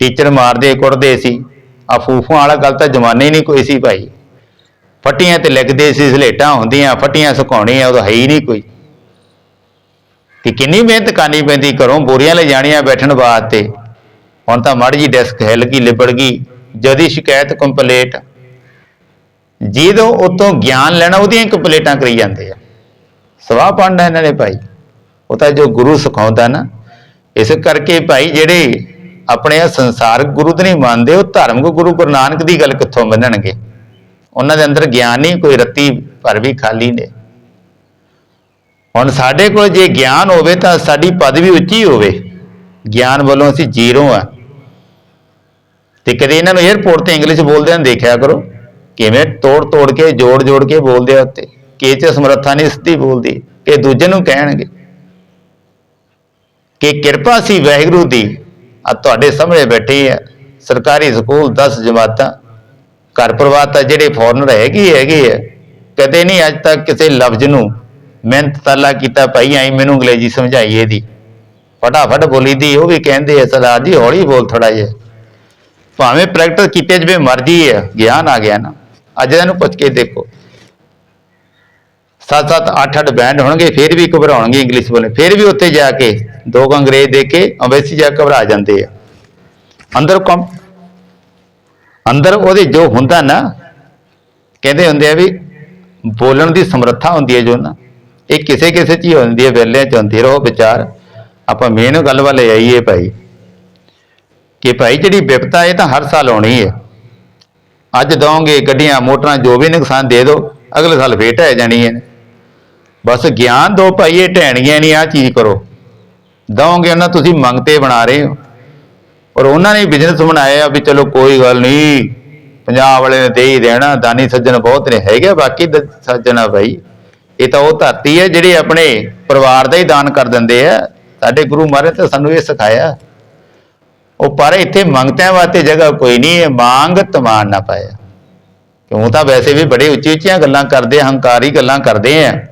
ਟੀਚਰ ਮਾਰਦੇ, ਕੁੱਟਦੇ ਸੀ, ਆ ਫੂਫੂਆਂ ਵਾਲਾ ਗੱਲ ਤਾਂ ਜ਼ਮਾਨੇ ਹੀ ਨਹੀਂ ਕੋਈ ਸੀ ਭਾਈ। ਫੱਟੀਆਂ ਤੇ ਲਿਖਦੇ ਸੀ, ਸਲੇਟਾਂ ਹੁੰਦੀਆਂ, ਫੱਟੀਆਂ ਸੁਕਾਉਣੀਆਂ, ਉਹ ਹੈ ਹੀ ਨਹੀਂ ਕੋਈ। ਕਿ ਕਿੰਨੀ ਮਿਹਨਤ ਕਰਨੀ ਪੈਂਦੀ, ਘਰੋਂ ਬੋਰੀਆਂ ਲੈ ਜਾਣੀਆਂ ਬੈਠਣ ਵਾਸਤੇ। ਹੁਣ ਤਾਂ ਮਾੜੀ ਜੀ ਡੈਸਕ ਹਿੱਲ ਗਈ, ਲਿਬੜ ਗਈ, ਜਦੀ ਸ਼ਿਕਾਇਤ ਕੰਪਲੀਟ ਜਦੋਂ ਉਤੋਂ ਗਿਆਨ ਲੈਣਾ, ਉਹਦੀਆਂ ਹੀ ਕੰਪਲੀਟਾਂ ਕਰੀ ਜਾਂਦੇ ਆ। ਸਵਾਹ ਪੜਨਾ ਇਹਨਾਂ ਨੇ ਭਾਈ। ਉਹ ਤਾਂ ਜੋ ਗੁਰੂ ਸਿਖਾਉਂਦਾ ਨਾ, ਇਸ ਕਰਕੇ ਭਾਈ ਜਿਹੜੇ ਆਪਣੇ ਆਹ ਸੰਸਾਰਕ ਗੁਰੂ ਤੇ ਨਹੀਂ ਮੰਨਦੇ, ਉਹ ਧਾਰਮਿਕ ਗੁਰੂ ਗੁਰੂ ਨਾਨਕ ਦੀ ਗੱਲ ਕਿੱਥੋਂ ਮੰਨਣਗੇ? ਉਹਨਾਂ ਦੇ ਅੰਦਰ ਗਿਆਨ ਨਹੀਂ, ਕੋਈ ਰੱਤੀ ਭਰ ਵੀ ਖਾਲੀ ਨੇ। ਹੁਣ ਸਾਡੇ ਕੋਲ ਜੇ ਗਿਆਨ ਹੋਵੇ ਤਾਂ ਸਾਡੀ ਪਦਵੀ ਉੱਚੀ ਹੋਵੇ। ਗਿਆਨ ਵੱਲੋਂ ਅਸੀਂ ਜ਼ੀਰੋ ਆ। ਤੇ ਕਦੇ ਇਹਨਾਂ ਨੂੰ 에어ਪੋਰਟ ਤੇ ਇੰਗਲਿਸ਼ ਬੋਲਦਿਆਂ ਨੂੰ ਦੇਖਿਆ ਕਰੋ। ਕਿਵੇਂ ਤੋੜ ਤੋੜ ਕੇ, ਜੋੜ ਜੋੜ ਕੇ ਬੋਲਦੇ ਆ ਉੱਤੇ ਕਿ ਚ ਸਮਰੱਥਾ ਨਹੀਂ, ਸਿੱਧੀ ਬੋਲਦੀ। ਕਿ ਦੂਜੇ ਨੂੰ ਕਹਿਣਗੇ। ਕਿ ਕਿਰਪਾ ਸੀ ਵਾਹਿਗੁਰੂ ਦੀ। ਆ ਤੁਹਾਡੇ ਸਾਹਮਣੇ ਬੈਠੇ ਆ। ਸਰਕਾਰੀ ਸਕੂਲ 10 ਜਮਾਤਾਂ। ਘਰ ਪਰਿਵਾਰ ਤਾਂ ਜਿਹੜੇ ਫੋਰਨਰ ਹੈਗੇ ਹੀ ਹੈਗੇ ਆ। ਕਦੇ ਨਹੀਂ ਅੱਜ ਤੱਕ ਕਿਸੇ ਲਫ਼ਜ਼ ਨੂੰ ਮਿਹਨਤ ਤਾਲਾ ਕੀਤਾ ਭਾਈ ਆਈ ਮੈਨੂੰ ਅੰਗਰੇਜ਼ੀ ਸਮਝਾਈ ਇਹਦੀ। ਫਟਾਫਟ ਬੋਲੀ ਦੀ, ਉਹ ਵੀ ਕਹਿੰਦੇ ਆ, ਸਰਦਾਰ ਜੀ ਹੌਲੀ ਬੋਲ ਥੋੜਾ ਜਿਹਾ। ਭਾਵੇਂ ਪ੍ਰੈਕਟਿਸ ਕੀਤੇ ਜਿਵੇਂ ਮਰਜ਼ੀ ਹੈ ਗਿਆਨ ਆ ਗਿਆ ਨਾ। ਅੱਜ ਇਹਨੂੰ ਪੁੱਛ ਕੇ ਦੇਖੋ। ਸੱਤ ਸੱਤ ਅੱਠ ਅੱਠ ਬੈਂਡ ਹੋਣਗੇ, ਫਿਰ ਵੀ ਘਬਰਾਉਣਗੇ ਇੰਗਲਿਸ਼ ਬੋਲੇ ਫਿਰ ਵੀ ਉੱਥੇ ਜਾ ਕੇ ਦੋ ਕੁ ਅੰਗਰੇਜ਼ ਦੇ ਕੇ ਅੰਬੈਸੀ ਜਾ ਕੇ ਘਬਰਾ ਜਾਂਦੇ ਆ। ਅੰਦਰ ਕੰਮ ਅੰਦਰ ਉਹਦੇ ਜੋ ਹੁੰਦਾ ਨਾ, ਕਹਿੰਦੇ ਹੁੰਦੇ ਆ ਵੀ ਬੋਲਣ ਦੀ ਸਮਰੱਥਾ ਹੁੰਦੀ ਹੈ ਜੋ ਨਾ। ਇਹ ਕਿਸੇ ਕਿਸੇ ਚ ਹੀ ਹੁੰਦੀ ਹੈ ਵੇਲਿਆਂ ਚ ਹੁੰਦੀ ਰਹੋ ਵਿਚਾਰ। ਆਪਾਂ ਮੇਨ ਗੱਲ ਵੱਲ ਆਈਏ ਭਾਈ। ਕਿ ਭਾਈ ਜਿਹੜੀ ਵਿਪਤਾ ਇਹ ਤਾਂ ਹਰ ਸਾਲ ਆਉਣੀ ਹੈ। ਅੱਜ ਦਵਾਂਗੇ ਗੱਡੀਆਂ, ਮੋਟਰਾਂ, ਜੋ ਵੀ ਨੁਕਸਾਨ ਦੇ ਦਿਓ, ਅਗਲੇ ਸਾਲ ਫੇਰ ਢਹਿ ਜਾਣੀ ਹੈ। ਬਸ ਗਿਆਨ ਦੋ ਭਾਈ, ਇਹ ਢਹਿਣੀਆਂ ਨਹੀਂ ਆ ਚੀਜ਼ ਕਰੋ। ਦਵਾਂਗੇ ਉਹਨਾਂ ਤੁਸੀਂ ਮੰਗਤੇ ਬਣਾ ਰਹੇ ਹੋ। ਔਰ ਉਹਨਾਂ ਨੇ ਬਿਜ਼ਨਸ ਬਣਾਇਆ ਵੀ ਚਲੋ ਕੋਈ ਗੱਲ ਨਹੀਂ ਪੰਜਾਬ ਵਾਲੇ ਨੇ ਦੇ ਹੀ ਦੇਣਾ, ਦਾਨੀ ਸੱਜਣ ਬਹੁਤ ਨੇ, ਹੈਗੇ ਬਾਕੀ ਦ- ਸੱਜਣ ਆ ਭਾਈ। ਇਹ ਤਾਂ ਉਹ ਧਰਤੀ ਹੈ ਜਿਹੜੇ ਆਪਣੇ ਪਰਿਵਾਰ ਦਾ ਹੀ ਦਾਨ ਕਰ ਦਿੰਦੇ ਆ। ਸਾਡੇ ਗੁਰੂ ਮਹਾਰਾਜ ਤਾਂ ਸਾਨੂੰ ਇਹ ਸਿਖਾਇਆ। ਉਹ ਪਰ ਇੱਥੇ ਮੰਗਤਿਆਂ ਵਾਸਤੇ ਜਗ੍ਹਾ ਕੋਈ ਨਹੀਂ ਹੈ, ਮੰਗ ਤਮਾਨ ਨਾ ਪਾਇਆ। ਕਿਉਂ ਤਾਂ ਵੈਸੇ ਵੀ ਬੜੇ ਉੱਚੀ ਉੱਚੀਆਂ ਗੱਲਾਂ ਕਰਦੇ ਹੰਕਾਰੀ ਗੱਲਾਂ ਕਰਦੇ ਆ।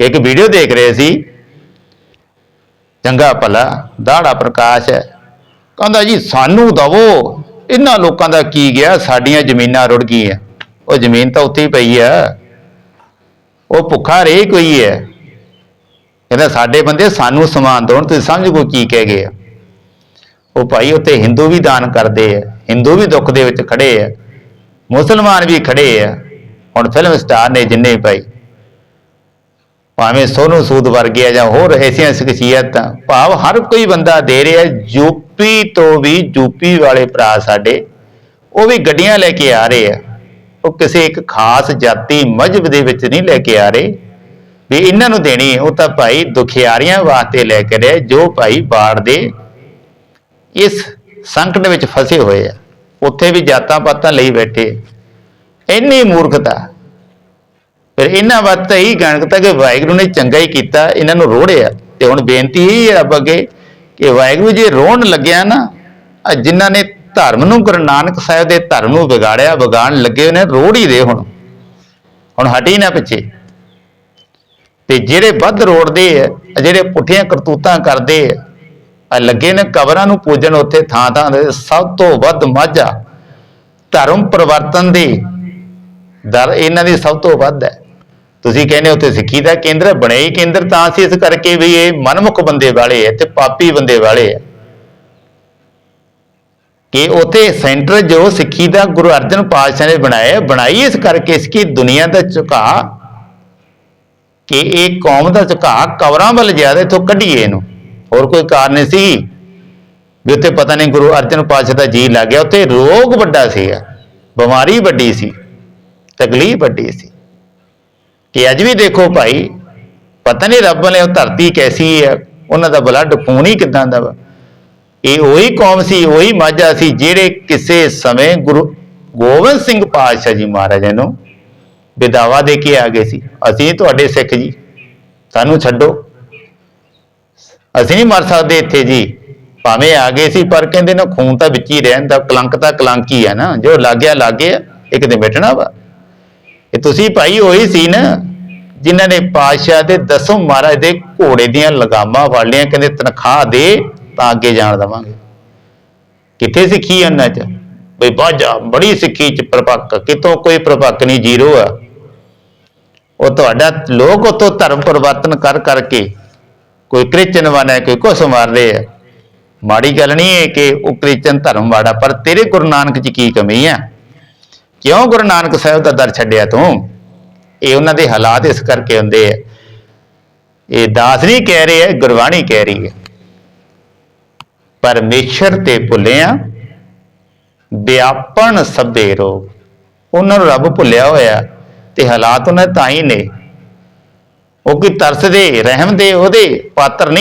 ਇੱਕ ਵੀਡੀਓ ਦੇਖ ਰਹੇ ਸੀ। ਚੰਗਾ ਭਲਾ, ਦਾੜਾ ਪ੍ਰਕਾਸ਼ ਹੈ। ਕਹਿੰਦਾ ਜੀ, ਸਾਨੂੰ ਦਵੋ, ਇਹਨਾਂ ਲੋਕਾਂ ਦਾ ਕੀ ਗਿਆ? ਸਾਡੀਆਂ ਜ਼ਮੀਨਾਂ ਰੁੜ ਗਈਆਂ। ਉਹ ਜ਼ਮੀਨ ਤਾਂ ਉੱਥੇ ਹੀ ਪਈ ਆ। ਉਹ ਭੁੱਖਾ ਰੇ ਕੋਈ ਹੈ। ਕਹਿੰਦਾ, ਸਾਡੇ ਬੰਦੇ ਸਾਨੂੰ ਸਮਾਨ ਦੇਣ, ਤੁਸੀਂ ਸਮਝ ਕੋ ਕੀ ਕਹਿ ਗਏ ਆ। ਉਹ ਭਾਈ ਉੱਥੇ ਹਿੰਦੂ ਵੀ ਦਾਨ ਕਰਦੇ ਆ, ਹਿੰਦੂ ਵੀ ਦੁੱਖ ਦੇ ਵਿੱਚ ਖੜੇ ਆ, ਮੁਸਲਮਾਨ ਵੀ ਖੜੇ ਆ। ਹੁਣ ਫਿਲਮ ਸਟਾਰ ਨੇ ਜਿੰਨੇ ਭਾਈ, ਭਾਵੇਂ ਸੋਨੂ ਸੂਦ ਵਰਗੇ ਆ ਜਾਂ ਹੋਰ ਐਸੀਆਂ ਸ਼ਖਸੀਅਤਾਂ, ਭਾਵ ਹਰ ਕੋਈ ਬੰਦਾ ਦੇ ਰਿਹਾ ਯੂਪੀ ਤੋਂ ਵੀ ਯੂਪੀ ਵਾਲੇ ਭਰਾ ਸਾਡੇ, ਉਹ ਵੀ ਗੱਡੀਆਂ ਲੈ ਕੇ ਆ ਰਹੇ ਆ। ਉਹ ਕਿਸੇ ਇੱਕ ਖਾਸ ਜਾਤੀ ਮਜਹਬ ਦੇ ਵਿੱਚ ਨਹੀਂ ਲੈ ਕੇ ਆ ਰਹੇ। ਵੀ ਇਹਨਾਂ ਨੂੰ ਦੇਣੀ ਉਹ ਤਾਂ ਭਾਈ ਦੁਖਿਆਰੀਆਂ ਵਾਸਤੇ ਲੈ ਕੇ ਰਹੇ, ਜੋ ਭਾਈ ਬਾੜ ਦੇ ਇਸ ਸੰਕਟ ਵਿੱਚ ਫਸੇ ਹੋਏ ਆ। ਉੱਥੇ ਵੀ ਜਾਤਾਂ ਪਾਤਾਂ ਲਈ ਬੈਠੇ। ਇੰਨੀ ਮੂਰਖਤਾ। ਫਿਰ ਇਹਨਾਂ ਵਾਸਤੇ ਤਾਂ ਇਹੀ ਗਣਕਤਾ ਕਿ ਵਾਹਿਗੁਰੂ ਨੇ ਚੰਗਾ ਹੀ ਕੀਤਾ, ਇਹਨਾਂ ਨੂੰ ਰੋੜਿਆ। ਤੇ ਹੁਣ ਬੇਨਤੀ ਇਹ ਹੈ ਰੱਬ ਅੱਗੇ ਕਿ ਵਾਹਿਗੁਰੂ ਜੇ ਰੋਣ ਲੱਗਿਆ ਨਾ ਆ ਜਿਨ੍ਹਾਂ ਨੇ ਧਰਮ ਨੂੰ ਗੁਰੂ ਨਾਨਕ ਸਾਹਿਬ ਦੇ ਧਰਮ ਨੂੰ ਵਿਗਾੜਿਆ, ਵਿਗਾੜਨ ਲੱਗੇ ਨੇ, ਰੋੜ ਹੀ ਦੇ ਹੁਣ। ਹੁਣ ਹਟੀ ਨਾ ਪਿੱਛੇ। ਤੇ ਜਿਹੜੇ ਵੱਧ ਰੋੜਦੇ ਆ, ਜਿਹੜੇ ਪੁੱਠੀਆਂ ਕਰਤੂਤਾਂ ਕਰਦੇ ਆ ਲੱਗੇ ਨੇ ਕਬਰਾਂ ਨੂੰ ਪੂਜਣ ਉੱਥੇ ਥਾਂ ਥਾਂ ਦੇ ਸਭ ਤੋਂ ਵੱਧ ਮਾਝਾ ਧਰਮ ਪਰਿਵਰਤਨ ਦੀ ਦਰ ਇਹਨਾਂ ਦੀ ਸਭ ਤੋਂ ਵੱਧ ਹੈ। ਤੁਸੀਂ ਕਹਿੰਦੇ ਉੱਥੇ ਸਿੱਖੀ ਦਾ ਕੇਂਦਰ ਬਣੇ ਹੀ ਕੇਂਦਰ ਤਾਂ ਸੀ ਇਸ ਕਰਕੇ ਵੀ ਇਹ ਮਨਮੁਖ ਬੰਦੇ ਵਾਲੇ ਹੈ ਤੇ ਪਾਪੀ ਬੰਦੇ ਵਾਲੇ ਹੈ ਕਿ ਉੱਥੇ ਸੈਂਟਰ ਜੋ ਸਿੱਖੀ ਦਾ ਗੁਰੂ ਅਰਜਨ ਪਾਤਸ਼ਾਹ ਨੇ ਬਣਾਇਆ ਬਣਾਈ ਇਸ ਕਰਕੇ ਇਸ ਕੀ ਦੁਨੀਆ ਦਾ ਝੁਕਾ ਕਿ ਇਹ ਕੌਮ ਦਾ ਝੁਕਾ ਕਵਰਾਂ ਵੱਲ ਜ਼ਿਆਦਾ ਇਥੋਂ ਕੱਢੀਏ ਇਹਨੂੰ। ਹੋਰ ਕੋਈ ਕਾਰਨ ਸੀ ਵੀ ਉੱਥੇ ਪਤਾ ਨਹੀਂ ਗੁਰੂ ਅਰਜਨ ਪਾਤਸ਼ਾਹ ਦਾ ਜੀ ਲੱਗ ਗਿਆ। ਉੱਥੇ ਰੋਗ ਵੱਡਾ ਸੀਗਾ ਬਿਮਾਰੀ ਵੱਡੀ ਸੀ, ਤਕਲੀਫ ਵੱਡੀ ਸੀ। ਕਿ ਅੱਜ ਵੀ ਦੇਖੋ ਭਾਈ, ਪਤਾ ਨਹੀਂ ਰੱਬ ਨੇ ਉਹ ਧਰਤੀ ਕੈਸੀ ਹੈ ਉਹਨਾਂ ਦਾ ਬਲੱਡ ਖੂਨ ਹੀ ਕਿਦਾਂ ਦਾ ਵਾ। ਇਹ ਉਹੀ ਕੌਮ ਸੀ, ਉਹੀ ਮਾਝਾ ਸੀ, ਜਿਹੜੇ ਕਿਸੇ ਸਮੇਂ ਗੁਰੂ ਗੋਬਿੰਦ ਸਿੰਘ ਪਾਤਸ਼ਾਹ ਜੀ ਮਹਾਰਾਜ ਨੂੰ ਵਿਦਾਵਾ ਦੇ ਕੇ ਆ ਗਏ ਸੀ। ਅਸੀਂ ਤੁਹਾਡੇ ਸਿੱਖ ਜੀ, ਸਾਨੂੰ ਛੱਡੋ। ਅਸੀਂ ਨਹੀਂ ਮਰ ਸਕਦੇ ਇੱਥੇ ਜੀ। ਭਾਵੇਂ ਆ ਗਏ ਸੀ, ਪਰ ਕਹਿੰਦੇ ਨਾ ਖੂਨ ਤਾਂ ਵਿੱਚ ਹੀ ਰਹਿਣ ਦਾ, ਕਲੰਕ ਤਾਂ ਕਲੰਕ ਹੀ ਹੈ ਨਾ। ਜੋ ਲੱਗਿਆ ਲੱਗਿਆ ਇੱਕ ਦਿਨ ਮਿਟਣਾ ਵਾ। ਇਹ ਤੁਸੀਂ ਭਾਈ ਉਹੀ ਸੀ ਨਾ, ਜਿਨ੍ਹਾਂ ਨੇ ਪਾਤਸ਼ਾਹ ਦੇ ਦਸੋਂ ਮਹਾਰਾਜ ਦੇ ਘੋੜੇ ਦੀਆਂ ਲਗਾਮਾਂ ਫੜ ਲਿਆ ਕਹਿੰਦੇ ਤਨਖਾਹ ਦੇ ਤਾਂ ਅੱਗੇ ਜਾਣ ਦਵਾਂਗੇ। ਕਿੱਥੇ ਸਿੱਖੀ ਉਹਨਾਂ ਚ? ਬਈ ਬਾਜਾ ਬੜੀ ਸਿੱਖੀ ਚ ਪ੍ਰਪੱਕ ਕਿਤੋਂ ਕੋਈ ਪ੍ਰਪੱਕ ਨਹੀਂ, ਜ਼ੀਰੋ ਆ। ਉਹ ਤੁਹਾਡਾ ਲੋਕ ਉਤੋਂ ਧਰਮ ਪਰਿਵਰਤਨ ਕਰ ਕਰਕੇ ਕੋਈ ਕ੍ਰਿਸਚਨ ਬਣਾ ਕੋਈ ਕੁਛ ਮਾਰਦੇ ਆ। ਮਾੜੀ ਗੱਲ ਨਹੀਂ ਹੈ ਕਿ ਉਹ ਕ੍ਰਿਸਚਨ ਧਰਮ ਵਾੜਾ ਪਰ ਤੇਰੇ ਗੁਰੂ ਨਾਨਕ ਚ ਕੀ ਕਮੀ ਆ? ਕਿਉਂ ਗੁਰੂ ਨਾਨਕ ਸਾਹਿਬ ਦਾ ਦਰ ਛੱਡਿਆ ਤੂੰ? ਇਹ ਉਹਨਾਂ ਦੇ ਹਾਲਾਤ ਇਸ ਕਰਕੇ ਹੁੰਦੇ ਆ। ਇਹ ਦਾਸ ਨਹੀਂ ਕਹਿ ਰਹੇ ਹੈ ਗੁਰਬਾਣੀ ਕਹਿ ਰਹੀ ਹੈ। ਪਰਮੇਸ਼ਰ ਤੇ ਭੁੱਲਿਆ, ਵਿਆਪਣ ਸਭੇ ਰੋਗ। ਉਹਨਾਂ ਨੂੰ ਰੱਬ ਭੁੱਲਿਆ ਹੋਇਆ ਤੇ ਹਾਲਾਤ ਉਹਨਾਂ ਤਾਂ ਹੀ ਨੇ। ਉਹ ਕੀ ਤਰਸਦੇ ਰਹਿਮ ਦੇ ਉਹਦੇ ਪਾਤਰ ਨਹੀਂ?